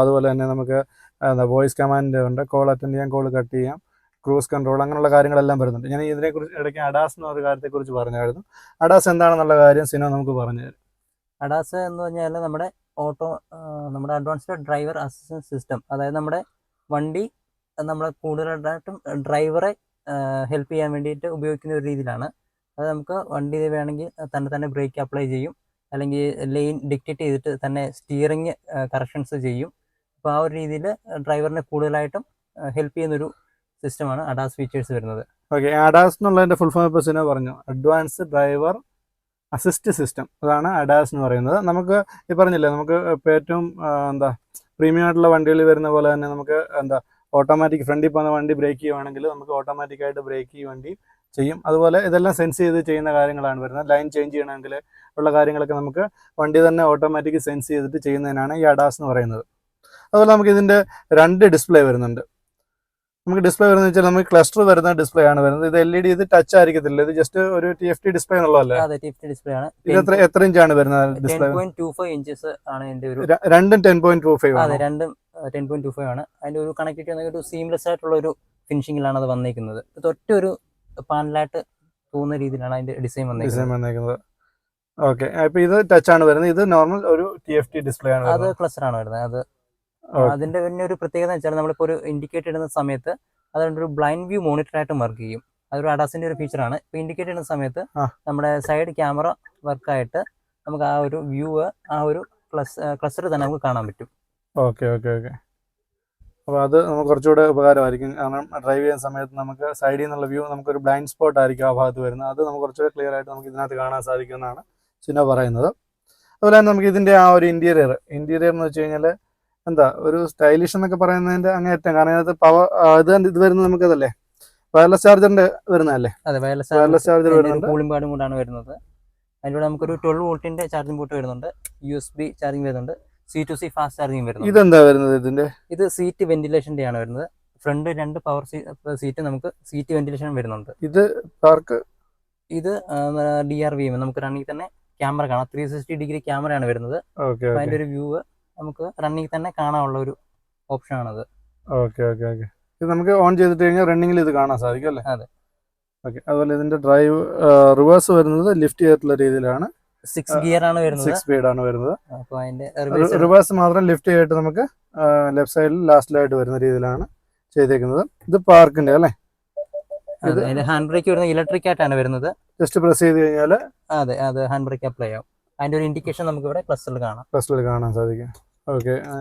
അതുപോലെ തന്നെ നമുക്ക് എന്താ വോയിസ് കമാൻഡ് ഉണ്ട് കോൾ അറ്റൻഡ് ചെയ്യാം കോൾ കട്ട് ചെയ്യാം ക്രൂസ് കൺട്രോൾ അങ്ങനെയുള്ള കാര്യങ്ങളെല്ലാം വരുന്നുണ്ട്. ഞാൻ ഇതിനെക്കുറിച്ച് ഇടയ്ക്ക് അഡാസ് എന്ന ഒരു കാര്യത്തെക്കുറിച്ച് പറഞ്ഞായിരുന്നു. അഡാസ് എന്താണെന്നുള്ള കാര്യം സിനോ നമുക്ക് പറഞ്ഞു തരും. അഡാസ് എന്ന് പറഞ്ഞാൽ നമ്മുടെ ഓട്ടോ നമ്മുടെ അഡ്വാൻസ്ഡ് ഡ്രൈവർ അസിസ്റ്റൻസ് സിസ്റ്റം അതായത് നമ്മുടെ വണ്ടി നമ്മളെ കൂടുതലായിട്ടും ഡ്രൈവറെ ഹെൽപ്പ് ചെയ്യാൻ വേണ്ടിയിട്ട് ഉപയോഗിക്കുന്ന ഒരു രീതിയിലാണ്. അത് നമുക്ക് വണ്ടി വേണമെങ്കിൽ തന്നെ തന്നെ ബ്രേക്ക് അപ്ലൈ ചെയ്യും. അല്ലെങ്കിൽ ലെയിൻ ഡിക്റ്റേറ്റ് ചെയ്തിട്ട് തന്നെ സ്റ്റിയറിങ് കറക്ഷൻസ് ചെയ്യും. അപ്പോൾ ആ ഒരു രീതിയിൽ ഡ്രൈവറിനെ കൂടുതലായിട്ടും ഹെൽപ്പ് ചെയ്യുന്നൊരു സിസ്റ്റമാണ് അഡാസ് ഫീച്ചേഴ്സ് വരുന്നത്. ഓക്കെ അഡാസ് എന്നുള്ളതിന്റെ ഫുൾ ഫോം പേഴ്സിനെ പറഞ്ഞു. Advance driver assist system. അതാണ് അഡാസ് എന്ന് പറയുന്നത്. നമുക്ക് ഈ പറഞ്ഞില്ലേ നമുക്ക് ഏറ്റവും എന്താ പ്രീമിയം ആയിട്ടുള്ള വണ്ടികളിൽ വരുന്ന പോലെ തന്നെ നമുക്ക് എന്താ ഓട്ടോമാറ്റിക് ഫ്രണ്ടിൽ പോകുന്ന വണ്ടി ബ്രേക്ക് ചെയ്യുവാണെങ്കിൽ നമുക്ക് ഓട്ടോമാറ്റിക്കായിട്ട് ബ്രേക്ക് ഈ വണ്ടി ചെയ്യും. അതുപോലെ ഇതെല്ലാം സെൻസ് ചെയ്ത് ചെയ്യുന്ന കാര്യങ്ങളാണ് വരുന്നത്. ലൈൻ ചേഞ്ച് ചെയ്യണമെങ്കിൽ ഉള്ള കാര്യങ്ങളൊക്കെ നമുക്ക് വണ്ടി തന്നെ ഓട്ടോമാറ്റിക് സെൻസ് ചെയ്തിട്ട് ചെയ്യുന്നതിനാണ് ഈ അഡാസ് എന്ന് പറയുന്നത്. അതുപോലെ നമുക്ക് ഇതിന്റെ രണ്ട് ഡിസ്പ്ലേ വരുന്നുണ്ട്. നമുക്ക് ഡിസ്പ്ലേ വരുന്നത് വെച്ചാൽ നമുക്ക് ക്ലസ്റ്റർ വരുന്ന ഡിസ്പ്ലേ ആണ് വരുന്നത്. ഇത് എൽ ഇ ഡി ഇത് ടച്ച് ആയിരിക്കത്തില്ല. ഇത് ജസ്റ്റ് ഒരു ടി എഫ് ടി ഡിസ്പ്ലേ എന്നുള്ളതല്ലേ? അതെ ഡിസ്പ്ലേ ആണ്. ഇത് എത്ര എത്ര ഇഞ്ചാണ് വരുന്നത് ഡിസ്പ്ലേ ഇഞ്ചസ് ആണ് ഒരു രണ്ടും ടെൻ പോയിന്റ് ടു ഫൈവ് അതെ രണ്ടും ടെൻ പോയിന്റ് ടു ഫൈവ് ആണ്. അതിന്റെ ഒരു കണക്ടിവിറ്റി ഒരു സീംലെസ് ആയിട്ടുള്ള ഒരു ഫിനിഷിംഗിലാണ് അത് വന്നിരിക്കുന്നത് ഇത് ഒരു പാനലായിട്ട് തോന്നുന്ന രീതിയിലാണ് അതിന്റെ ഡിസൈൻ വന്നേക്കുന്നത്. ഓക്കെ അപ്പൊ ഇത് ടച്ച് ആണ് വരുന്നത്. ഇത് നോർമൽ ഒരു ടി എഫ് ടി ഡിസ്പ്ലേ ആണ് അത് ക്ലസ്റ്റർ ആണ് വരുന്നത്. അത്. അതിന്റെ പിന്നെ ഒരു പ്രത്യേകത വെച്ചാൽ നമ്മളിപ്പോൾ ഒരു ഇൻഡിക്കേറ്റ് ഇടുന്ന സമയത്ത് അതുകൊണ്ട് ഒരു ബ്ലൈൻഡ് വ്യൂ മോണിറ്റർ ആയിട്ട് വർക്ക് ചെയ്യും. അതൊരു അഡാസിന്റെ ഒരു ഫീച്ചറാണ് ഇപ്പൊ ഇൻഡിക്കേറ്റ് ഇടുന്ന സമയത്ത് നമ്മുടെ സൈഡ് ക്യാമറ വർക്കായിട്ട് നമുക്ക് ആ ഒരു വ്യൂ ആ ഒരു ക്ലസ് ക്ലസ്റ്റർ തന്നെ നമുക്ക് കാണാൻ പറ്റും. ഓക്കെ ഓക്കെ ഓക്കെ അപ്പോൾ അത് നമുക്ക് കുറച്ചുകൂടെ ഉപകാരമായിരിക്കും. കാരണം ഡ്രൈവ് ചെയ്യുന്ന സമയത്ത് നമുക്ക് സൈഡിൽ നിന്നുള്ള വ്യൂ നമുക്ക് ഒരു ബ്ലൈൻഡ് സ്പോട്ട് ആയിരിക്കും ആ ഭാഗത്ത് വരുന്നത്. അത് നമുക്ക് കുറച്ചുകൂടെ ക്ലിയർ ആയിട്ട് നമുക്ക് ഇതിനകത്ത് കാണാൻ സാധിക്കുമെന്നാണ് ചിന്ന പറയുന്നത്. അതുപോലെ തന്നെ നമുക്ക് ഇതിന്റെ ആ ഒരു ഇന്റീരിയർ ഇന്റീരിയർ എന്ന് വെച്ച് കഴിഞ്ഞാൽ എന്താ ഒരു സ്റ്റൈലിഷ് എന്നൊക്കെ പറയുന്നതിന്റെ അങ്ങേറ്റം കാരണം ഇതിനകത്ത് പവർ ഇത് ഇത് വരുന്നത് നമുക്കതല്ലേ? വയർലെസ് ചാർജറിന്റെ വരുന്നതല്ലേ? അതെ വയർലെസ് വയർലെസ് ചാർജർ വരുന്നുണ്ട്. കൂളിംഗ് വരുന്നത്. അതിലൂടെ നമുക്കൊരു ട്വൽവ് വോൾട്ടിന്റെ ചാർജിംഗ് പോർട്ട് വരുന്നുണ്ട്. യു എസ് ബി ചാർജിംഗ് വരുന്നുണ്ട്. C to C fast charging വരുന്നത് ഇതെന്താ വരുന്നത് ഇതിന്റെ? ഇത് സീറ്റ് വെന്റിലേഷന്റെ ആണ് വരുന്നത്. ഫ്രണ്ട് രണ്ട് പവർ സീറ്റ് നമുക്ക് സീറ്റ് വെന്റിലേഷൻ വരുന്നുണ്ട്. ഇത് പാർക്ക് ഇത് ഡി ആർ വി എം നമുക്ക് റണ്ണിൽ തന്നെ ക്യാമറ കാണാം. ത്രീ സിക്സ്റ്റി ഡിഗ്രി ക്യാമറയാണ് വരുന്നത്. അതിന്റെ ഒരു വ്യൂ നമുക്ക് റണ്ണിങ് തന്നെ കാണാനുള്ള ഒരു ഓപ്ഷൻ ആണത്. ഓക്കെ ഓക്കെ ഓക്കെ ഇത് നമുക്ക് ഓൺ ചെയ്തിട്ട് കഴിഞ്ഞാൽ റണ്ണിങ്ങിൽ ഇത് കാണാൻ സാധിക്കും അല്ലേ? അതെ. ഓക്കെ അതുപോലെ ഇതിന്റെ ഡ്രൈവ് റിവേഴ്സ് വരുന്നത് ലിഫ്റ്റ് ചെയ്തിട്ടുള്ള രീതിയിലാണ്. സിക്സ് ഗിയർ ആണ് വരുന്നത്. സിക്സ് സ്പീഡ് ആണ് വരുന്നത്. അപ്പോൾ അതിന്റെ റിവേഴ്സ് മാത്രം ലിഫ്റ്റ് ചെയ്തിട്ട് നമുക്ക് ലെഫ്റ്റ് സൈഡിൽ ലാസ്റ്റിലായിട്ട് വരുന്ന രീതിയിലാണ് ചെയ്തേക്കുന്നത്. ഇത് പാർക്കിന്റെ അല്ലേ? ഹാൻഡ് ബ്രേക്ക് വരുന്നത് ഇലക്ട്രിക് ആയിട്ടാണ് വരുന്നത്. ജസ്റ്റ് പ്രസ് ചെയ്ത് കഴിഞ്ഞാൽ അതെ അത് ഹാൻഡ് ബ്രേക്ക് അപ്ലൈ ആവും. അതിന്റെ ഒരു ഇൻഡിക്കേഷൻ നമുക്ക് ഇവിടെ ക്ലസ്റ്ററിൽ കാണാം. ക്ലസ്റ്ററിൽ കാണാൻ സാധിക്കും.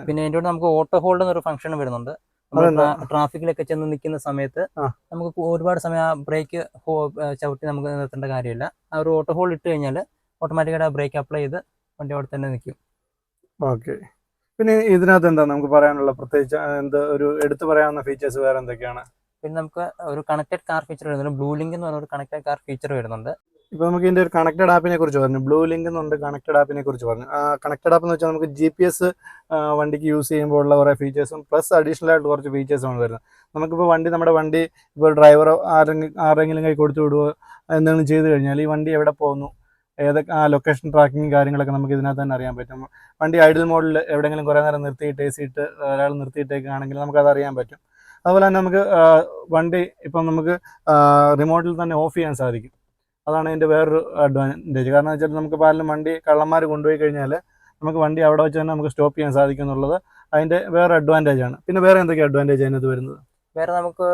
പിന്നെ അതിന്റെ കൂടെ നമുക്ക് ഓട്ടോ ഹോൾഡ് എന്നൊരു ഫംഗ്ഷൻ വരുന്നുണ്ട്? ട്രാഫിക്കിലൊക്കെ ചെന്ന് നിൽക്കുന്ന സമയത്ത് നമുക്ക് ഒരുപാട് സമയം ആ ബ്രേക്ക് ചവിട്ടി നമുക്ക് നിർത്തേണ്ട കാര്യമില്ല. ആ ഒരു ഓട്ടോ ഹോൾഡ് ഇട്ട് കഴിഞ്ഞാൽ ഓട്ടോമാറ്റിക്കായിട്ട് ആ ബ്രേക്ക് അപ്ലൈ ചെയ്ത് വണ്ടി അവിടെ തന്നെ നിൽക്കും ഓക്കെ. പിന്നെ ഇതിനകത്ത് എന്താ നമുക്ക് പറയാനുള്ള പ്രത്യേകിച്ച് എന്ത് ഒരു എടുത്തു പറയാവുന്ന ഫീച്ചേഴ്സ് വേറെ എന്തൊക്കെയാണ്? പിന്നെ നമുക്ക് ഒരു കണക്റ്റഡ് കാർ ഫീച്ചർ വരുന്നുണ്ട്. ബ്ലൂ ലിങ്ക് എന്ന് പറഞ്ഞ ഒരു കണക്റ്റഡ് കാർ ഫീച്ചർ വരുന്നുണ്ട്. ഇപ്പോൾ നമുക്ക് ഇതിന്റെ ഒരു കണക്റ്റഡ് ആപ്പിനെ കുറിച്ച് പറഞ്ഞു. ബ്ലൂ ലിങ്ക് എന്നുണ്ട് കണക്റ്റഡ് ആപ്പിനെ കുറിച്ച് പറഞ്ഞു. കണക്റ്റഡ് ആപ്പ് എന്ന് വെച്ചാൽ നമുക്ക് ജി പി എസ് വണ്ടിക്ക് യൂസ് ചെയ്യുമ്പോൾ ഉള്ള കുറേ ഫീച്ചേഴ്സും പ്ലസ് അഡീഷണൽ ആയിട്ട് കുറച്ച് ഫീച്ചേഴ്സും ഫീച്ചേഴ്സുമാണ് വരുന്നത്. നമുക്കിപ്പോൾ വണ്ടി നമ്മുടെ വണ്ടി ഇപ്പോൾ ഡ്രൈവറോ ആരെങ്കിലും ആരെങ്കിലും കൈ കൊടുത്തു വിടുവോ എന്തെങ്കിലും ചെയ്ത് കഴിഞ്ഞാൽ ഈ വണ്ടി എവിടെ പോകുന്നു ഏതൊക്കെ ആ ലൊക്കേഷൻ ട്രാക്കിങ് കാര്യങ്ങളൊക്കെ നമുക്ക് ഇതിനകത്ത് തന്നെ അറിയാൻ പറ്റും. വണ്ടി ഐഡിൽ മോഡിൽ എവിടെയെങ്കിലും കുറേ നേരം നിർത്തിയിട്ട് എ സി ഇട്ട് ഒരാൾ നിർത്തിയിട്ടേക്കാണെങ്കിൽ നമുക്കത് അറിയാൻ പറ്റും. അതുപോലെ തന്നെ നമുക്ക് വണ്ടി ഇപ്പം നമുക്ക് റിമോട്ടിൽ തന്നെ ഓഫ് ചെയ്യാൻ സാധിക്കും. അതാണ് അതിന്റെ വേറൊരു അഡ്വാന്റേജ് കാരണം വെച്ചാൽ നമുക്ക് പാലിലും വണ്ടി കള്ളന്മാർ കൊണ്ടുപോയി കഴിഞ്ഞാൽ നമുക്ക് വണ്ടി അവിടെ വെച്ച് തന്നെ നമുക്ക് സ്റ്റോപ്പ് ചെയ്യാൻ സാധിക്കും എന്നുള്ളത് അതിന്റെ വേറെ അഡ്വാന്റേജ് ആണ്. പിന്നെ വേറെ എന്തൊക്കെ അഡ്വാന്റേജ് അതിനകത്ത് വരുന്നത്? വേറെ നമുക്ക്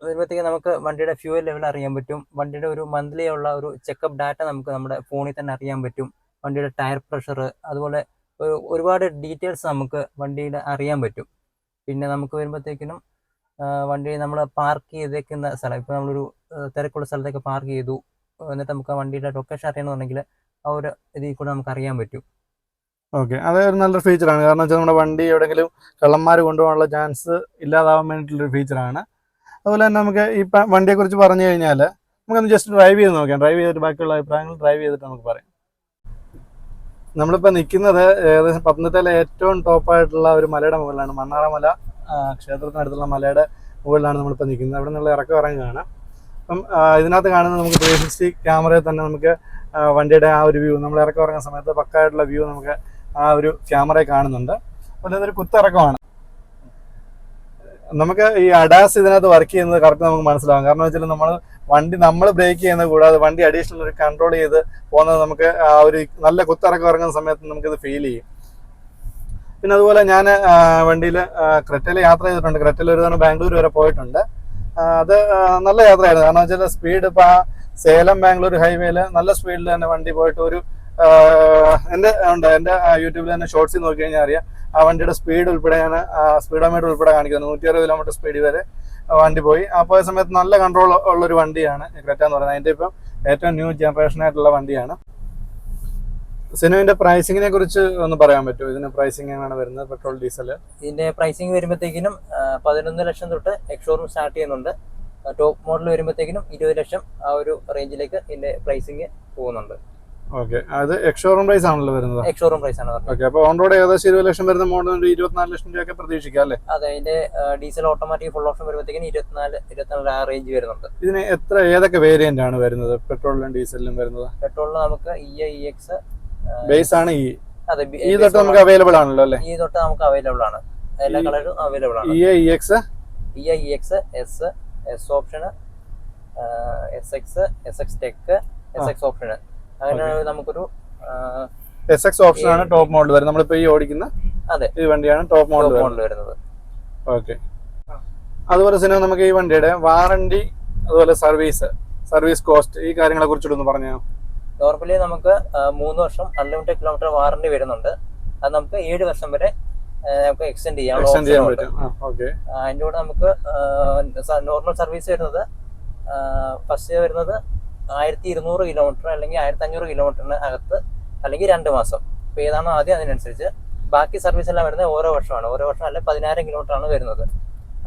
വരുമ്പോഴത്തേക്ക് നമുക്ക് വണ്ടിയുടെ ഫ്യൂവൽ ലെവൽ അറിയാൻ പറ്റും. വണ്ടിയുടെ ഒരു മന്ത്ലി ഉള്ള ഒരു ചെക്കപ്പ് ഡാറ്റ നമുക്ക് നമ്മുടെ ഫോണിൽ തന്നെ അറിയാൻ പറ്റും. വണ്ടിയുടെ ടയർ പ്രഷർ അതുപോലെ ഒരു ഒരുപാട് ഡീറ്റെയിൽസ് നമുക്ക് വണ്ടിയുടെ അറിയാൻ പറ്റും. പിന്നെ നമുക്ക് വരുമ്പോഴത്തേക്കിനും വണ്ടി നമ്മൾ പാർക്ക് ചെയ്തേക്കുന്ന സ്ഥലം ഇപ്പോൾ നമ്മളൊരു തിരക്കുള്ള സ്ഥലത്തേക്ക് പാർക്ക് ചെയ്തു. എന്നിട്ട് നമുക്ക് ആ വണ്ടിയുടെ ലൊക്കേഷൻ അറിയണമെന്നുണ്ടെങ്കിൽ ആ ഒരു ഇതിൽ കൂടെ നമുക്ക് അറിയാൻ പറ്റും. ഓക്കെ അതൊരു നല്ലൊരു ഫീച്ചറാണ് കാരണം വെച്ചാൽ നമ്മുടെ വണ്ടി എവിടെയെങ്കിലും കള്ളന്മാർ കൊണ്ടുപോകാനുള്ള ചാൻസ് ഇല്ലാതാവാൻ വേണ്ടിയിട്ടുള്ളൊരു ഫീച്ചറാണ് അതുപോലെ തന്നെ നമുക്ക് ഈ വണ്ടിയെ വണ്ടിയെക്കുറിച്ച് പറഞ്ഞു കഴിഞ്ഞാൽ നമുക്കൊന്ന് ജസ്റ്റ് ഡ്രൈവ് ചെയ്ത് നോക്കാം. ഡ്രൈവ് ചെയ്തിട്ട് ബാക്കിയുള്ള അഭിപ്രായങ്ങൾ ഡ്രൈവ് ചെയ്തിട്ട് നമുക്ക് പറയാം. നമ്മളിപ്പോൾ നിൽക്കുന്നത് ഏകദേശം പത്തനംതിട്ടയിലെ ഏറ്റവും ടോപ്പായിട്ടുള്ള ഒരു മലയുടെ മുകളിലാണ്. മണ്ണാറമല മല ക്ഷേത്രത്തിനടുത്തുള്ള മലയുടെ മുകളിലാണ് നമ്മളിപ്പോൾ നിൽക്കുന്നത്. അവിടെ നിന്നുള്ള ഇറക്കം ഇറങ്ങുകയാണ്. അപ്പം ഇതിനകത്ത് കാണുന്നത് നമുക്ക് ത്രീ സിക്സ്റ്റി ക്യാമറയിൽ തന്നെ നമുക്ക് വണ്ടിയുടെ ആ ഒരു വ്യൂ നമ്മൾ ഇറക്കം ഇറങ്ങുന്ന സമയത്ത് പക്കായിട്ടുള്ള വ്യൂ നമുക്ക് ആ ഒരു ക്യാമറയിൽ കാണുന്നുണ്ട്. അതുപോലെ ഇതൊരു കുത്തിറക്കമാണ് നമുക്ക് ഈ അഡാസ് ഇതിനകത്ത് വർക്ക് ചെയ്യുന്നത് കറക്റ്റ് നമുക്ക് മനസ്സിലാവും. കാരണം വെച്ചാൽ നമ്മൾ വണ്ടി നമ്മൾ ബ്രേക്ക് ചെയ്യുന്നത് കൂടാതെ വണ്ടി അഡീഷണൽ ഒരു കൺട്രോൾ ചെയ്ത് പോകുന്നത് നമുക്ക് ആ ഒരു നല്ല കുത്തിറക്കം ഇറങ്ങുന്ന സമയത്ത് നമുക്കിത് ഫീൽ ചെയ്യും. പിന്നെ അതുപോലെ ഞാൻ വണ്ടിയിൽ ക്രെറ്റയിൽ യാത്ര ചെയ്തിട്ടുണ്ട്. ക്രെറ്റയിൽ ഒരു തവണ ബാംഗ്ലൂർ വരെ പോയിട്ടുണ്ട്. അത് നല്ല യാത്രയായിരുന്നു. കാരണം വെച്ചാൽ സ്പീഡ് ഇപ്പൊ ആ സേലം ബാംഗ്ലൂർ ഹൈവേയിൽ നല്ല സ്പീഡിൽ തന്നെ വണ്ടി പോയിട്ട് ഒരു എന്റെ ഉണ്ട് എന്റെ യൂട്യൂബിൽ തന്നെ ഷോർട്സിൽ നോക്കി കഴിഞ്ഞാൽ അറിയാം. ആ വണ്ടിയുടെ സ്പീഡ് ഉൾപ്പെടെ ഞാൻ സ്പീഡോമീറ്റർ ഉൾപ്പെടെ കാണിക്കുന്നത് നൂറ്റി അറുപത് കിലോമീറ്റർ സ്പീഡ് വരെ വണ്ടി പോയി. ആ പോയ സമയത്ത് നല്ല കൺട്രോൾ ഉള്ള ഒരു വണ്ടിയാണ് ക്രെറ്റ എന്ന് പറയുന്നത്. അതിന്റെ ഇപ്പം ഏറ്റവും ന്യൂ ജനറേഷൻ ആയിട്ടുള്ള വണ്ടിയാണ്. സിനുവിന്റെ പ്രൈസിങ്ങിനെ കുറിച്ച് ഒന്ന് പറയാൻ പറ്റുമോ? ഇതിന്റെ പ്രൈസിങ് എങ്ങനെയാണ് വരുന്നത്? പെട്രോൾ ഡീസൽ ഇതിന്റെ പ്രൈസിംഗ് വരുമ്പോഴത്തേക്കിനും പതിനൊന്ന് ലക്ഷം തൊട്ട് എക്സോറും സ്റ്റാർട്ട് ചെയ്യുന്നുണ്ട്. ടോപ്പ് മോഡൽ വരുമ്പോഴത്തേക്കിനും ഇരുപത് ലക്ഷം ആ ഒരു റേഞ്ചിലേക്ക് ഇതിന്റെ പ്രൈസിംഗ് പോകുന്നുണ്ട്. ഓക്കെ അത് എക്സ്ഷോറൂം പ്രൈസ് ആണല്ലോ വരുന്നത്. എക്സോറും പ്രൈസ് ആണ് ഓക്കെ അപ്പോൾ ഓൺ റോഡ് ഏകദേശം ഇരുപത് ലക്ഷം വരുന്ന മോഡൽ ഒരു ഇരുപത്തിനാല് ലക്ഷം രൂപയൊക്കെ പ്രതീക്ഷിക്കാം അല്ലേ? അതെ അതിന്റെ ഡീസൽ ഓട്ടോമാറ്റിക് ഫുൾ ഓപ്ഷൻ വരുമ്പോഴത്തേക്കും ഇരുപത്തിനാല് ഇരുപത്തിനാല് ആ റേഞ്ച് വരുന്നുണ്ട്. ഇതിന് എത്ര ഏതൊക്കെ വേരിയന്റ് ആണ് വരുന്നത്? പെട്രോളിലും ഡീസലിലും വരുന്നത്? പെട്രോളിൽ നമുക്ക് E A E EX base ആണ് ഈ. അതെ ഈ തൊട്ട് നമുക്ക് അവൈലബിൾ ആണല്ലോ അല്ലേ? ഈ തൊട്ട് നമുക്ക് അവൈലബിൾ ആണ്. എല്ലാ കളറും അവൈലബിൾ ആണ്. E EX E E EX S S option S EX S EX tech S EX option അങ്ങനെ നമുക്കൊരു എസ് എക്സ് ഓപ്ഷൻ ആണ് ടോപ്പ് മോഡൽ വരുന്നത്. നമ്മളിപ്പോ ഈ ഓടിക്കുന്ന അതെ. ഈ വണ്ടിയാണ് ടോപ്പ് മോഡൽ വരുന്നത്. മോഡൽ വരുന്നത്. ഓക്കെ അതുപോലെ സിനിമ നമുക്ക് ഈ വണ്ടിയുടെ വാറണ്ടി അതുപോലെ സർവീസ് സർവീസ് കോസ്റ്റ് ഈ കാര്യങ്ങളെ കുറിച്ചിട്ടൊന്ന് പറഞ്ഞോ നോർമലി നമുക്ക് മൂന്ന് വർഷം അൺലിമിറ്റഡ് കിലോമീറ്റർ വാറണ്ടി വരുന്നുണ്ട്. അത് നമുക്ക് ഏഴ് വർഷം വരെ നമുക്ക് എക്സ്റ്റെൻഡ് ചെയ്യാം. അതിന്റെ കൂടെ നമുക്ക് നോർമൽ സർവീസ് വരുന്നത് ഫസ്റ്റ് വരുന്നത് ആയിരത്തി ഇരുന്നൂറ് കിലോമീറ്റർ അല്ലെങ്കിൽ ആയിരത്തി അഞ്ഞൂറ് കിലോമീറ്ററിന് അകത്ത് അല്ലെങ്കിൽ രണ്ട് മാസം. അപ്പോൾ ഏതാണോ ആദ്യം അതിനനുസരിച്ച്. ബാക്കി സർവീസ് എല്ലാം വരുന്നത് ഓരോ വർഷമാണ്. ഓരോ വർഷം അല്ലെങ്കിൽ പതിനായിരം കിലോമീറ്റർ ആണ് വരുന്നത്.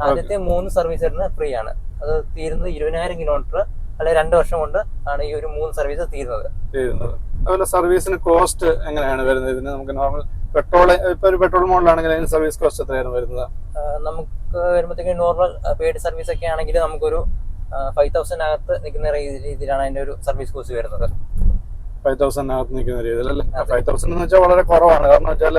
ആദ്യത്തെ മൂന്ന് സർവീസ് വരുന്നത് ഫ്രീ ആണ്. അത് തീരുന്നത് ഇരുപതിനായിരം കിലോമീറ്റർ അല്ലെ രണ്ട് വർഷം കൊണ്ട് ആണ് ഈ ഒരു മൂന്ന് സർവീസ് തീരുന്നത്. അതുപോലെ സർവീസിന് കോസ്റ്റ് എങ്ങനെയാണ് വരുന്നത്? ഇതിന് നമുക്ക് നോർമൽ പെട്രോൾ ഇപ്പൊ ഒരു പെട്രോൾ മോഡലാണെങ്കിൽ അതിന് സർവീസ് കോസ്റ്റ് എത്രയാണ് വരുന്നത്? നമുക്ക് വരുമ്പോഴത്തേക്കും നോർമൽ പെയ്ഡ് സർവീസ് ഒക്കെ ആണെങ്കിൽ നമുക്കൊരു ഫൈവ് തൗസൻഡ് അകത്ത് നിൽക്കുന്ന രീതിയിലാണ് അതിന്റെ ഒരു സർവീസ് കോസ്റ്റ് വരുന്നത്. ഫൈവ് തൗസൻഡിനകത്ത് നിൽക്കുന്ന രീതിയിൽ അല്ലേ. ഫൈവ് തൗസൻഡ് എന്ന് വെച്ചാൽ വളരെ കുറവാണ്. കാരണം വെച്ചാൽ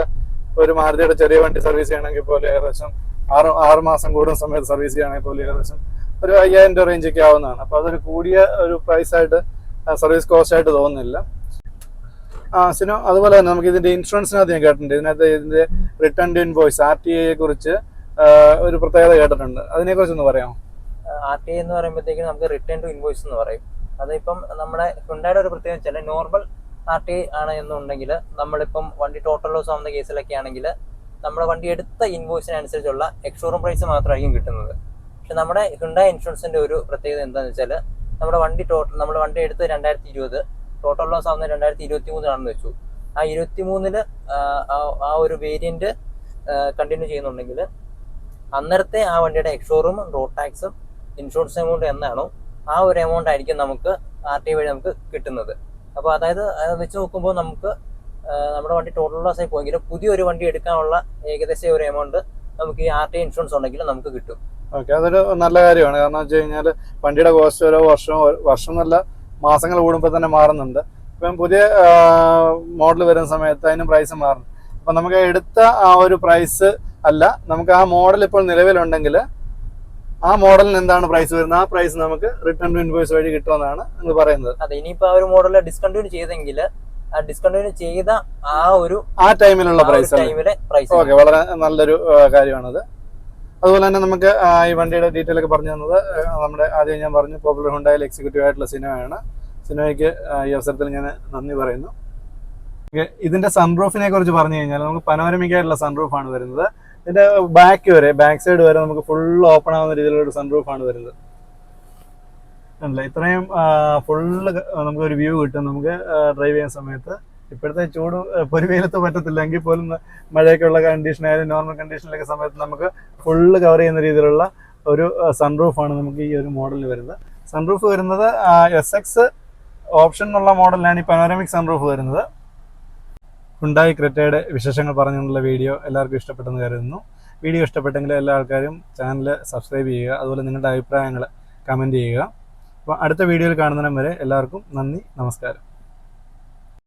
ഒരു മാരുതിയുടെ ചെറിയ വണ്ടി സർവീസ് ചെയ്യണമെങ്കിൽ പോലും ഏകദേശം ആറ് ആറ് മാസം കൂടുന്ന സമയത്ത് സർവീസ് ചെയ്യണമെങ്കിൽ പോലും ഏകദേശം ഒരു അയ്യായിരം രൂപ റേഞ്ച് ഒക്കെ ആവുന്നതാണ്. അപ്പോൾ അതൊരു കൂടിയ ഒരു പ്രൈസ് ആയിട്ട് സർവീസ് കോസ്റ്റ് ആയിട്ട് തോന്നുന്നില്ല. ആ സിനോ അതുപോലെ തന്നെ നമുക്ക് ഇതിന്റെ ഇൻഷുറൻസിനകത്ത് ഞാൻ കേട്ടിട്ടുണ്ട്. ഇതിനകത്ത് ഇതിന്റെ return to invoice R T ഐയെ കുറിച്ച് ഒരു പ്രത്യേകത കേട്ടിട്ടുണ്ട്. അതിനെ കുറിച്ചൊന്ന് പറയാമോ? ആർ ടി ഐ എന്ന് പറയുമ്പോഴത്തേക്കും നമുക്ക് റിട്ടേൺ ടു ഇൻവോയ്സ് എന്ന് പറയും. അതിപ്പം നമ്മുടെ ഹുണ്ടായുടെ ഒരു പ്രത്യേകത വെച്ചാൽ നോർമൽ ആർ ടി ഐ ആണ് എന്നുണ്ടെങ്കിൽ നമ്മളിപ്പം വണ്ടി ടോട്ടൽ ലോസ് ആവുന്ന കേസിലൊക്കെ ആണെങ്കിൽ നമ്മുടെ വണ്ടി എടുത്ത ഇൻവോയ്സിനനുസരിച്ചുള്ള എക്സ്ഷോറൂം പ്രൈസ് മാത്രമായിരിക്കും കിട്ടുന്നത്. പക്ഷെ നമ്മുടെ ഹുണ്ടായ ഇൻഷുറൻസിന്റെ ഒരു പ്രത്യേകത എന്താണെന്ന് വെച്ചാൽ നമ്മുടെ വണ്ടി ടോട്ടൽ നമ്മൾ വണ്ടി എടുത്ത് രണ്ടായിരത്തി ഇരുപത് ടോട്ടൽ ലോസ് ആവുന്നത് രണ്ടായിരത്തി ഇരുപത്തി മൂന്നിലാണെന്ന് വെച്ചു. ആ ഇരുപത്തി മൂന്നിൽ ആ ഒരു വേരിയന്റ് കണ്ടിന്യൂ ചെയ്യുന്നുണ്ടെങ്കിൽ അന്നേരത്തെ ആ വണ്ടിയുടെ എക്സ്ഷോറൂമും റോഡ് ടാക്സും ഇൻഷുറൻസ് എമൗണ്ട് എന്നാണോ ആ ഒരു എമൗണ്ട് ആയിരിക്കും നമുക്ക് ആർ ടി വഴി നമുക്ക് കിട്ടുന്നത്. അപ്പോൾ അതായത് അത് വെച്ച് നോക്കുമ്പോൾ നമുക്ക് നമ്മുടെ വണ്ടി ടോട്ടൽ ലോസ് ആയി പോയെങ്കിലും പുതിയൊരു വണ്ടി എടുക്കാനുള്ള ഏകദേശം ഒരു എമൗണ്ട് നമുക്ക് ഈ ആർ ടി ഇൻഷുറൻസ് ഉണ്ടെങ്കിൽ നമുക്ക് കിട്ടും. ഓക്കെ അതൊരു നല്ല കാര്യമാണ്. കാരണം വെച്ച് കഴിഞ്ഞാൽ വണ്ടിയുടെ കോസ്റ്റ് ഓരോ വർഷം വർഷം നല്ല മാസങ്ങൾ കൂടുമ്പോൾ തന്നെ മാറുന്നുണ്ട്. ഇപ്പം പുതിയ മോഡൽ വരുന്ന സമയത്ത് അതിന് പ്രൈസ് മാറും അപ്പം നമുക്ക് എടുത്ത ആ ഒരു പ്രൈസ് അല്ല നമുക്ക് ആ മോഡൽ ഇപ്പോൾ നിലവിലുണ്ടെങ്കിൽ ആ മോഡലിന് എന്താണ് പ്രൈസ് വരുന്നത്? ആ പ്രൈസ് നമുക്ക് റിട്ടേൺ ടു ഇൻവോയ്സ് വഴി കിട്ടുമെന്നാണ് നിങ്ങൾ പറയുന്നത്. അതെ ഇനിയിപ്പോൾ ആ ഒരു മോഡൽ ഡിസ്കണ്ടിന്യൂ ചെയ്തെങ്കിൽ ആ ഡിസ്കണ്ടിന്യൂ ചെയ്ത ആ ഒരു ആ ടൈമിലുള്ള പ്രൈസ് ടൈമിലെ പ്രൈസ് ഓക്കെ വളരെ നല്ലൊരു കാര്യമാണത്. അതുപോലെ തന്നെ നമുക്ക് ഈ വണ്ടിയുടെ ഡീറ്റെയിൽ ഒക്കെ പറഞ്ഞു തന്നത് നമ്മുടെ ആദ്യം ഞാൻ പറഞ്ഞു പോപ്പുലർ ഹുണ്ടായിൽ എക്സിക്യൂട്ടീവ് ആയിട്ടുള്ള സിനിമയാണ്. സിനിമയ്ക്ക് ഈ അവസരത്തിൽ ഞാൻ നന്ദി പറയുന്നു. ഇതിന്റെ സൺറൂഫിനെ കുറിച്ച് പറഞ്ഞു കഴിഞ്ഞാൽ നമുക്ക് പനോരമിക് ആയിട്ടുള്ള ആണ് വരുന്നത്. ഇതിന്റെ ബാക്ക് വരെ ബാക്ക് സൈഡ് വരെ നമുക്ക് ഫുൾ ഓപ്പൺ ആവുന്ന രീതിയിലുള്ള ഒരു സൺറൂഫ് ആണ് വരുന്നത്. ഇത്രയും ഫുള്ള് നമുക്ക് ഒരു വ്യൂ കിട്ടും നമുക്ക് ഡ്രൈവ് ചെയ്യുന്ന സമയത്ത്. ഇപ്പോഴത്തെ ചൂട് പൊരുവേലത്ത് പൊരുവെയിലത്ത് പറ്റത്തില്ല. എങ്കിൽ പോലും മഴയൊക്കെയുള്ള കണ്ടീഷൻ ആയാലും നോർമൽ കണ്ടീഷനിലൊക്കെ സമയത്ത് നമുക്ക് ഫുള്ള് കവർ ചെയ്യുന്ന രീതിയിലുള്ള ഒരു സൺറൂഫാണ് നമുക്ക് ഈ ഒരു മോഡലിൽ വരുന്നത്. സൺറൂഫ് വരുന്നത് എസ് എക്സ് ഓപ്ഷൻ എന്നുള്ള മോഡലിലാണ് ഈ പനോരമിക് സൺറൂഫ് വരുന്നത്. ഉണ്ടായി ക്രെറ്റയുടെ വിശേഷങ്ങൾ പറഞ്ഞുകൊണ്ടുള്ള വീഡിയോ എല്ലാവർക്കും ഇഷ്ടപ്പെട്ടെന്ന് കരുതുന്നു. വീഡിയോ ഇഷ്ടപ്പെട്ടെങ്കിൽ എല്ലാ ആൾക്കാരും ചാനൽ സബ്സ്ക്രൈബ് ചെയ്യുക അതുപോലെ നിങ്ങളുടെ അഭിപ്രായങ്ങൾ കമന്റ് ചെയ്യുക. അപ്പോൾ അടുത്ത വീഡിയോയിൽ കാണുന്നതിനും വരെ എല്ലാവർക്കും നന്ദി നമസ്കാരം.